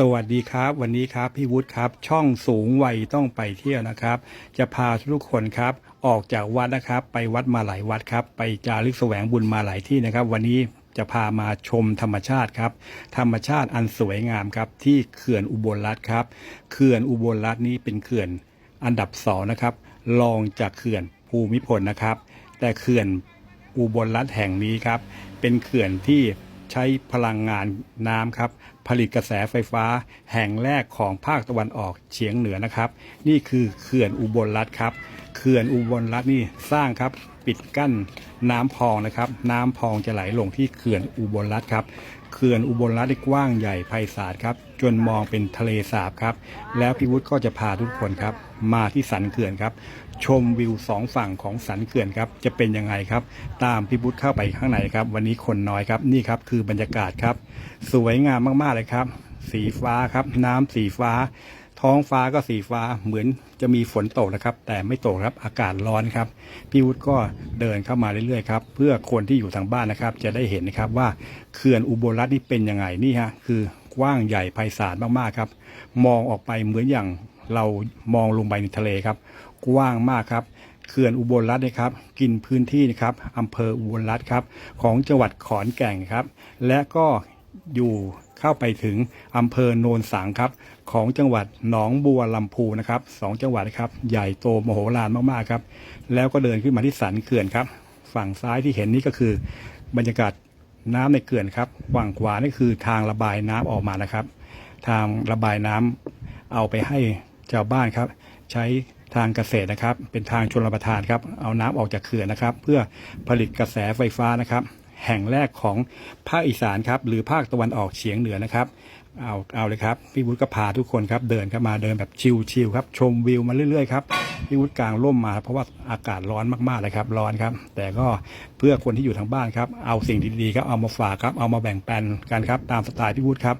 สวัสดีครับ วันนี้ครับพี่วุฒิครับ ช่องสูงวัยต้องไปเที่ยวนะครับ จะพาทุกคนครับ ออกจากวัดนะครับ ไปวัดมาหลายวัดครับ ไปจารึกแสวงบุญมาหลายที่นะครับ วันนี้จะพามาชมธรรมชาติครับ ธรรมชาติอันสวยงามครับ ที่เขื่อนอุบลรัฐครับเขื่อนอุบลรัฐนี้เป็นเขื่อนอันดับสองนะครับรองจากเขื่อนภูมิพลนะครับ แต่เขื่อนอุบลรัฐแห่งนี้ครับ เป็นเขื่อนที่ ใช้พลังงานน้ำครับ ผลิตกระแสไฟฟ้าแห่งแรกของภาคตะวันออกเฉียงเหนือนะครับ นี่คือเขื่อนอุบลรัฐครับ เขื่อนอุบลรัฐนี่สร้างครับปิดกั้นน้ำพองนะครับ น้ำพองจะไหลลงที่เขื่อนอุบลรัฐครับเขื่อนอุบลรัฐได้กว้างใหญ่ไพศาลครับ จนมองเป็นทะเลสาบครับ แล้วพี่วุฒิก็จะพาทุกคนครับ มาที่สันเขื่อนครับ ชมวิวสองฝั่งของสันเขื่อนครับ จะเป็นยังไงครับ ตามพี่วุฒิเข้าไปข้างในครับ วันนี้คนน้อยครับ นี่ครับคือบรรยากาศครับ สวยงามมากๆเลยครับ สีฟ้าครับ น้ำสีฟ้า ท้องฟ้าก็สีฟ้าเหมือนจะมีฝนตกนะครับ แต่ไม่ตกครับอากาศร้อนครับพี่วุฒิก็เดินเข้ามาเรื่อยๆครับเพื่อคนที่อยู่ทางบ้านนะครับ จะได้เห็นนะครับว่าเขื่อนอุบลรัฐนี่เป็นยังไงนี่ฮะคือกว้างใหญ่ไพศาลมากๆครับ มองออกไปเหมือนอย่างเรามองลงไปในทะเลครับ กว้างมากครับเขื่อนอุบลรัฐนะครับ กินพื้นที่นะครับอำเภออุบลรัฐครับ ของจังหวัดขอนแก่นครับ และก็ อยู่เข้าไปถึงอำเภอโนนสังครับ ของจังหวัดหนองบัวลำพูนะครับสองจังหวัดครับ ใหญ่โตมโหฬารมากๆครับ แล้วก็เดินขึ้นมาที่สันเขื่อนครับ ฝั่งซ้ายที่เห็นนี่ก็คือบรรยากาศน้ำในเขื่อนครับฝั่งขวานี่คือทางระบายน้ำออกมานะครับ ทางระบายน้ำเอาไปให้ชาวบ้านครับ ใช้ทางเกษตรนะครับ เป็นทางชลประทานครับ เอาน้ำออกจากเขื่อนนะครับ เพื่อผลิตกระแสไฟฟ้านะครับ แห่งแรกของภาคอีสานครับหรือภาคตะวันออกเฉียงเหนือนะครับเอาเอาเลยครับพี่วุฒิก็พาทุกคนครับเดินครับมาเดินแบบชิลๆครับชมวิวมาเรื่อยๆครับพี่วุฒิกลางร่มมาเพราะว่าอากาศร้อนมากๆเลยครับร้อนครับ แต่ก็เพื่อคนที่อยู่ทางบ้านครับเอาสิ่งดีๆครับเอามาฝากครับเอามาแบ่งปันกันครับตามสไตล์พี่วุฒิครับ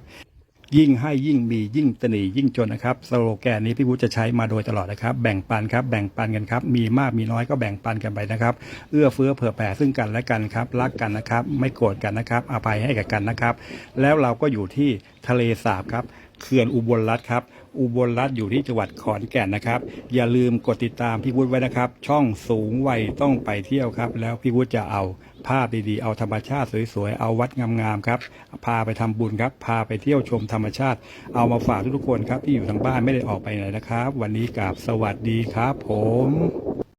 ยิ่งให้ยิ่งมียิ่งตนียิ่งจนนะครับสโลแกนนี้พี่วุฒิจะใช้มาโดยตลอดนะครับ แบ่งปันครับแบ่งปันกันครับ มีมากมีน้อยก็แบ่งปันกันไปนะครับ เอื้อเฟื้อเผื่อแผ่ซึ่งกันและกันครับ รักกันนะครับ ไม่โกรธกันนะครับ อภัยให้กับกันนะครับ แล้วเราก็อยู่ที่ทะเลสาบครับเขื่อนอุบลรัฐครับ อุบลรัฐอยู่ที่จังหวัดขอนแก่นนะครับ อย่าลืมกดติดตามพี่วุฒิไว้นะครับ ช่องสูงวัยต้องไปเที่ยวครับ แล้วพี่วุฒิจะเอา ภาพดีๆ เอาธรรมชาติสวยๆ เอาวัดงามๆครับ พาไปทำบุญครับ พาไปเที่ยวชมธรรมชาติ เอามาฝากทุกๆคนครับที่อยู่ทางบ้านไม่ได้ออกไปไหนนะครับ วันนี้กราบสวัสดีครับผม